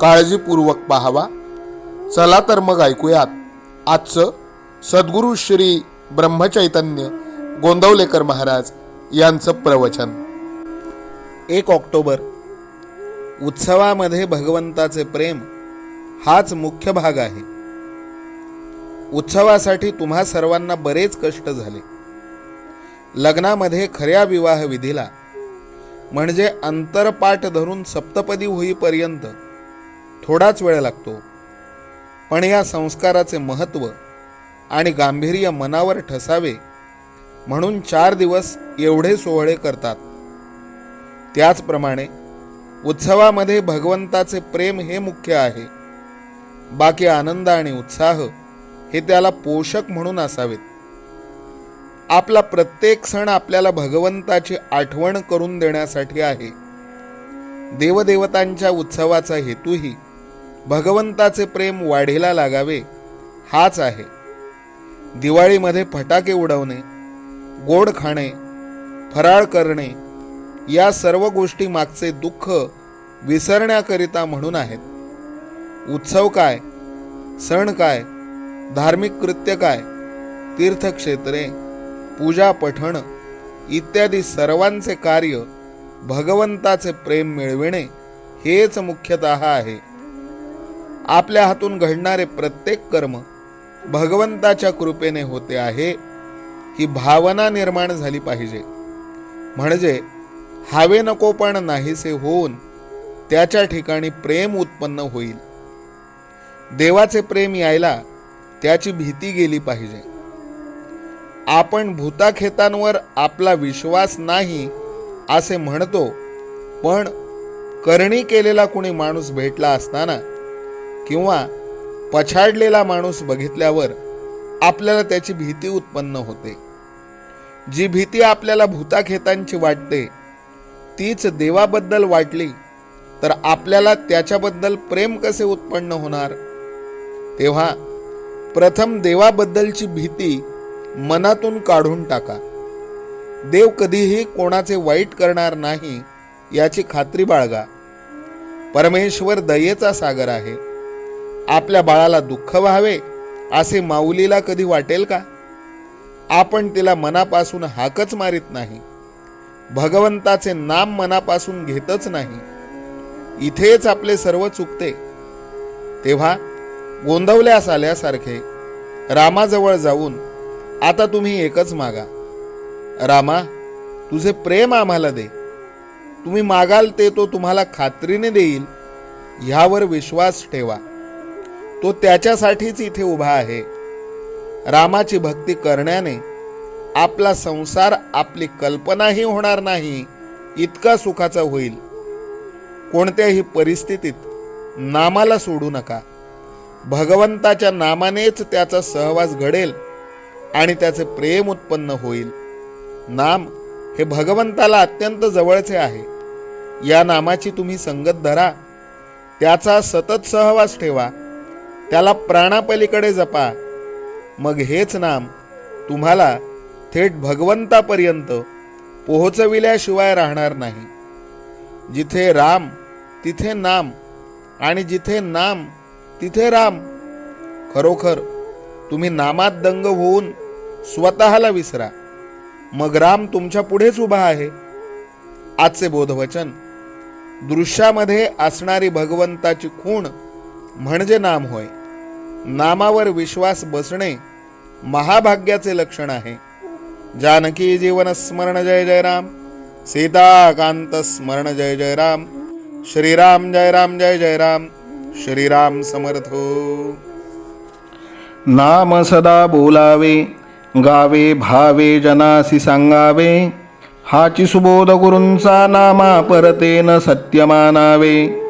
काळजीपूर्वक पाहावा. चला तर मग ऐकूयात. आजचं सद्गुरू श्री ब्रह्मचैतन्य गोंदवलेकर महाराज यांचं प्रवचन. एक ऑक्टोबर. उत्सवामध्ये भगवंताचे प्रेम हाच मुख्य भाग आहे. उत्सवासाठी तुम्हा सर्वांना बरेच कष्ट झाले. लग्नामध्ये खऱ्या विवाह विधीला म्हणजे अंतरपाठ धरून सप्तपदी होईपर्यंत थोडाच वेळ लागतो. पण या संस्काराचे महत्त्व आणि गांभीर्य मनावर ठसावे म्हणून चार दिवस एवढे सोहळे करतात. त्याचप्रमाणे उत्सवामध्ये भगवंताचे प्रेम हे मुख्य आहे. बाकी आनंद आणि उत्साह हे त्याला पोषक म्हणून असावेत. आपला प्रत्येक सण आपल्याला भगवंताची आठवण करून देण्यासाठी आहे. देवदेवतांच्या उत्सवाचा हेतूही भगवंताचे प्रेम वाढीला लागावे हाच आहे. दिवाळीमध्ये फटाके उडवणे गोड खाणे फराळ करणे या सर्व गोष्टी मागचे दुःख विसरण्याकरिता म्हणून आहेत. उत्सव काय सण काय धार्मिक कृत्य काय तीर्थक्षेत्रे पूजा पठण इत्यादी सर्वांचे कार्य भगवंताचे प्रेम मिळविणे हेच मुख्यतः आहे. आपल्या हातून घडणारे प्रत्येक कर्म भगवंताच्या कृपेने होते आहे ही भावना निर्माण झाली पाहिजे. म्हणजे हवे नको पण नाहीसे होऊन त्याच्या ठिकाणी प्रेम उत्पन्न होईल. देवाचे प्रेम यायला त्याची भीती गेली पाहिजे. आपण भूताखेतांवर आपला विश्वास नाही असे म्हणतो पण करणी केलेला कुणी माणूस भेटला असताना किंवा पछाडलेला माणूस बघितल्यावर आपल्याला त्याची भीती उत्पन्न होते. जी भीती आपल्याला भूताखेतांची वाटते तीच देवाबद्दल वाटली तर आपल्याला त्याच्याबद्दल प्रेम कसे उत्पन्न होणार? तेव्हा प्रथम देवाबद्दलची भीती मनातून काढून टाका. देव कधीही कोणाचे वाईट करणार नाही याची खात्री बाळगा. परमेश्वर दयेचा सागर आहे. आपल्या बाळाला दुःख व्हावे असे माऊलीला कधी वाटेल का? आपण तिला मनापासून हाकच मारित नाही. भगवंताचे नाम मनापासून घेतच नाही. इथेच आपले सर्व चुकते. तेव्हा गोंधवल्यास आल्यासारखे रामाजवळ जाऊन आता तुम्ही एकच मागा. रामा तुझे प्रेम आम्हाला दे. तुम्ही मागाल ते तो तुम्हाला खात्रीने देईल. ह्यावर विश्वास ठेवा. तो त्याच्यासाठीच इथे उभा आहे. रामाची भक्ती करण्याने आपला संसार आपली कल्पनाही होणार नाही इतका सुखाचा होईल. कोणत्याही परिस्थितीत नामाला सोडू नका. भगवंताच्या नामानेच त्याचा सहवास घडेल आणि त्याचे प्रेम उत्पन्न होईल. नाम हे भगवंताला अत्यंत जवळचे आहे. या नामाची तुम्ही संगत धरा. त्याचा सतत सहवास ठेवा. त्याला प्राणापलीकडे जपा. मग हेच नाम तुम्हाला थेट भगवंतापर्यंत पोहोचविल्याशिवाय राहणार नाही. जिथे राम तिथे नाम आणि जिथे नाम तिथे राम. खरोखर तुम्ही नामात दंग होऊन स्वतःला विसरा. मग राम तुमच्या पुढेच उभा आहे. आजचे बोधवचन. दृश्यामध्ये असणारी भगवंताची खूण म्हणजे नाम होय. नामावर विश्वास बसणे महाभाग्याचे लक्षण आहे. जानकी जीवन स्मरण जय जय राम. सीताकांत स्मरण जय जय राम. श्रीराम जय राम जय जय राम. श्रीराम समर्थो हो. नाम सदा बोलावे गावे भावे जनासी सांगावे हाची सुबोध गुरूंचा नामा परतेन सत्यमानावे.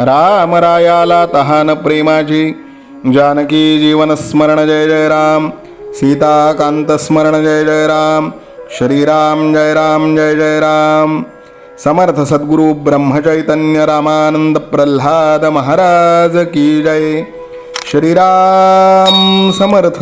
रामरायाला तहान प्रेमाची. जानकी जीवन स्मरण जय जय राम. सीताकान्तस्मरण जय जय राम. श्रीराम जय राम जय जय राम. समर्थ सद्गुरु ब्रह्मचैतन्य रामानंद प्रल्हाद महाराज की जय. श्रीराम समर्थ.